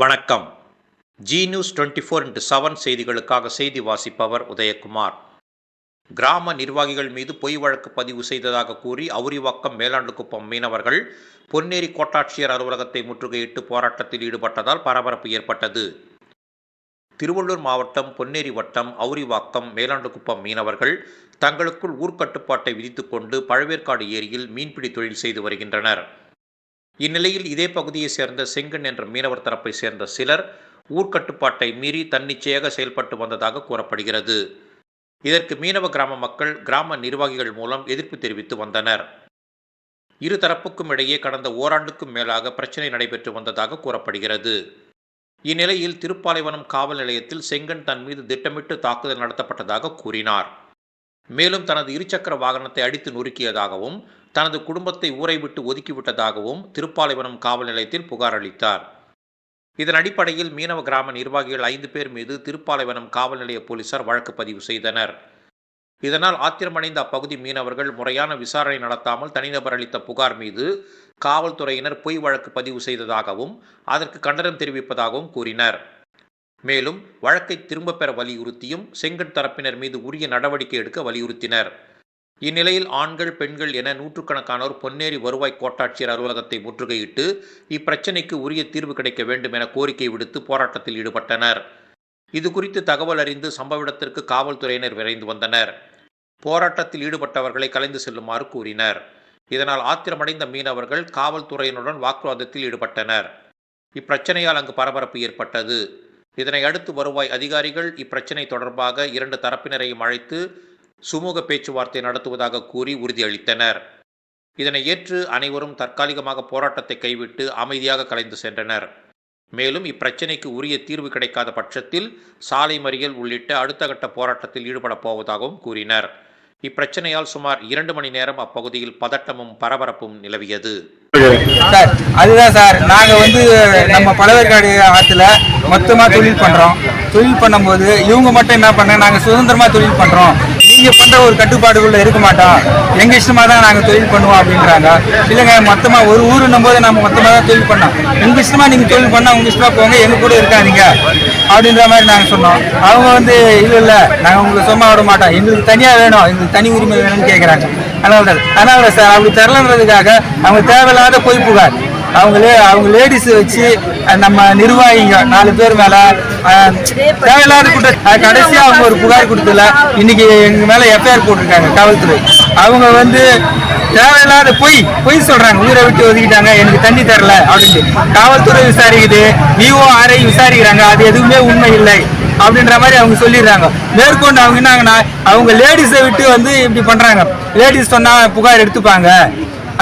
வணக்கம். Zee news twenty four into seven செய்திகளுக்காக செய்தி வாசிப்பவர் உதயகுமார். கிராம நிர்வாகிகள் மீது பொய் வழக்கு பதிவு செய்ததாக கூறி அவுரிவாக்கம் மேலாண்டுக்குப்பம் மீனவர்கள் பொன்னேரி கோட்டாட்சியர் அலுவலகத்தை முற்றுகையிட்டு போராட்டத்தில் ஈடுபட்டதால் பரபரப்பு ஏற்பட்டது. திருவள்ளூர் மாவட்டம் பொன்னேரி வட்டம் அவுரிவாக்கம் மேலாண்டுக்குப்பம் மீனவர்கள் தங்களுக்குள் ஊர்க்கட்டுப்பாட்டை விதித்துக்கொண்டு பழவேற்காடு ஏரியில் மீன்பிடி தொழில் செய்து வருகின்றனர். இந்நிலையில் இதே பகுதியைச் சேர்ந்த செங்கன் என்ற மீனவர் தரப்பை சேர்ந்த சிலர் ஊர்க்கட்டுப்பாட்டை மீறி தன்னிச்சையாக செயல்பட்டு வந்ததாக கூறப்படுகிறது. இதற்கு மீனவ கிராம மக்கள் கிராம நிர்வாகிகள் மூலம் எதிர்ப்பு தெரிவித்து வந்தனர். இரு தரப்புக்கும் இடையே கடந்த ஓராண்டுக்கும் மேலாக பிரச்சினை நடைபெற்று வந்ததாக கூறப்படுகிறது. இந்நிலையில் திருப்பாலைவனம் காவல் நிலையத்தில் செங்கன் தன் மீது திட்டமிட்டு தாக்குதல் நடத்தப்பட்டதாக கூறினார். மேலும் தனது இருசக்கர வாகனத்தை அடித்து நொறுக்கியதாகவும் தனது குடும்பத்தை ஊரை விட்டு ஒதுக்கிவிட்டதாகவும் திருப்பாலைவனம் காவல் நிலையத்தில் புகார் அளித்தார். இதன் அடிப்படையில் மீனவ கிராம நிர்வாகிகள் ஐந்து பேர் மீது திருப்பாலைவனம் காவல் நிலைய போலீசார் வழக்கு பதிவு செய்தனர். இதனால் ஆத்திரமடைந்த அப்பகுதி மீனவர்கள் முறையான விசாரணை நடத்தாமல் தனிநபர் அளித்த புகார் மீது காவல்துறையினர் பொய் வழக்கு பதிவு செய்ததாகவும் அதற்கு கண்டனம் தெரிவிப்பதாகவும் கூறினர். மேலும் வழக்கை திரும்பப் பெற வலியுறுத்தியும் செங்கட் தரப்பினர் மீது உரிய நடவடிக்கை எடுக்க வலியுறுத்தினர். இந்நிலையில் ஆண்கள் பெண்கள் என நூற்றுக்கணக்கானோர் பொன்னேரி வருவாய் கோட்டாட்சியர் அலுவலகத்தை முற்றுகையிட்டு இப்பிரச்சினைக்கு உரிய தீர்வு கிடைக்க வேண்டும் என கோரிக்கை விடுத்து போராட்டத்தில் ஈடுபட்டனர். இது குறித்து தகவல் அறிந்து சம்பவ இடத்திற்கு காவல்துறையினர் விரைந்து வந்தனர். போராட்டத்தில் ஈடுபட்டவர்களை கலைந்து செல்லுமாறு கூறினர். இதனால் ஆத்திரமடைந்த மீனவர்கள் காவல்துறையினருடன் வாக்குவாதத்தில் ஈடுபட்டனர். இப்பிரச்சனையால் அங்கு பரபரப்பு ஏற்பட்டது. இதனை அடுத்து வருவாய் அதிகாரிகள் இப்பிரச்சினை தொடர்பாக இரண்டு தரப்பினரையும் அழைத்து சுமூக பேச்சுவார்த்தை நடத்துவதாக கூறி உறுதியளித்தனர். இதனை ஏற்று அனைவரும் தற்காலிகமாக போராட்டத்தை கைவிட்டு அமைதியாக கலைந்து சென்றனர். மேலும் இப்பிரச்சினைக்கு உரிய தீர்வு கிடைக்காத பட்சத்தில் சாலை மறியல் உள்ளிட்ட அடுத்த கட்ட போராட்டத்தில் ஈடுபடப் போவதாகவும் கூறினர். இப்பிரச்சனையால் சுமார் இரண்டு மணி நேரம் அப்பகுதியில் பதட்டமும் பரபரப்பும் நிலவியது. சார் அதுதான் சார். நாங்கள் வந்து நம்ம பழவேற்காடு ஆற்றுல மொத்தமாக தொழில் பண்ணுறோம் தொழில் பண்ணும்போது இவங்க மட்டும் என்ன பண்ண நாங்கள் சுதந்திரமாக தொழில் பண்ணுறோம் நீங்கள் பண்ணுற ஒரு கட்டுப்பாடுக்குள்ளே இருக்க மாட்டோம் எங்கள் இஷ்டமாக தான் நாங்கள் தொழில் பண்ணுவோம் அப்படின்றாங்க. இல்லைங்க மொத்தமாக ஒரு ஊருன்னும் போது நம்ம மொத்தமாக தான் தொழில் பண்ணோம் உங்கள் இஷ்டமாக நீங்கள் தொழில் பண்ணால் உங்கள் இஷ்டமாக போங்க எங்கள் கூட இருக்காதீங்க. அப்படின்ற மாதிரி நாங்கள் சொன்னோம். அவங்க வந்து இல்லை இல்லை நாங்கள் உங்களுக்கு சும்மா விட மாட்டோம். எங்களுக்கு தனியாக வேணும். எங்களுக்கு தனி உரிமை வேணும்னு கேட்குறாங்க அதனால தான் அதனால சார் அப்படி தரலன்றதுக்காக அவங்க தேவையில்லாத பொய் புகார். அவங்களே அவங்க லேடிஸ் வச்சு நம்ம நிர்வாகிங்க நாலு பேர் மேல தேவையில்லாத குற்ற கடைசியாக கடைசியா அவங்க ஒரு புகார் கொடுத்ததுல இன்னைக்கு எங்க மேல எஃப்ஐஆர் போட்டிருக்காங்க காவல்துறை. அவங்க வந்து தேவையில்லாத பொய் பொய் சொல்றாங்க ஊரை விட்டு ஒதுக்கிட்டாங்க எனக்கு தண்ணி தரல அப்படின்ட்டு காவல்துறை விசாரிக்குது விஓ ஆர்ஐ விசாரிக்கிறாங்க அது எதுவுமே உண்மை இல்லை அப்படின்ற மாதிரி அவங்க சொல்லிடுறாங்க. மேற்கொண்டு அவங்க என்னங்கன்னா அவங்க லேடிஸை விட்டு வந்து இப்படி பண்றாங்க. லேடிஸ் சொன்னா புகார் எடுத்துப்பாங்க.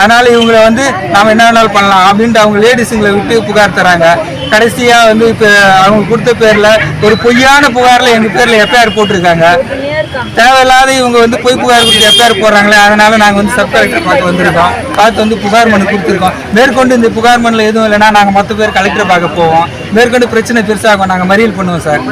அதனால் இவங்களை வந்து நாம் என்ன வேணாலும் பண்ணலாம் அப்படின்ட்டு அவங்க லேடிஸுங்களை விட்டு புகார் தராங்க கடைசியாக வந்து இப்போ அவங்க கொடுத்த பேரில் ஒரு பொய்யான புகாரில் எங்கள் பேரில் எஃப்ஐஆர் போட்டிருக்காங்க. தேவையில்லாத இவங்க வந்து பொய் புகார் கொடுத்து எஃப்ஐஆர் போடுறாங்களே அதனால் நாங்கள் வந்து சப் கலெக்டர் பார்க்க வந்திருக்கோம். பார்த்து வந்து புகார் மனு கொடுத்துருக்கோம். மேற்கொண்டு இந்த புகார் மனுல எதுவும் இல்லைன்னா நாங்கள் மொத்த பேர் கலெக்டர் பார்க்க போவோம். மேற்கொண்டு பிரச்சனை பெருசாகும் நாங்கள் மறியல் பண்ணுவோம் சார்.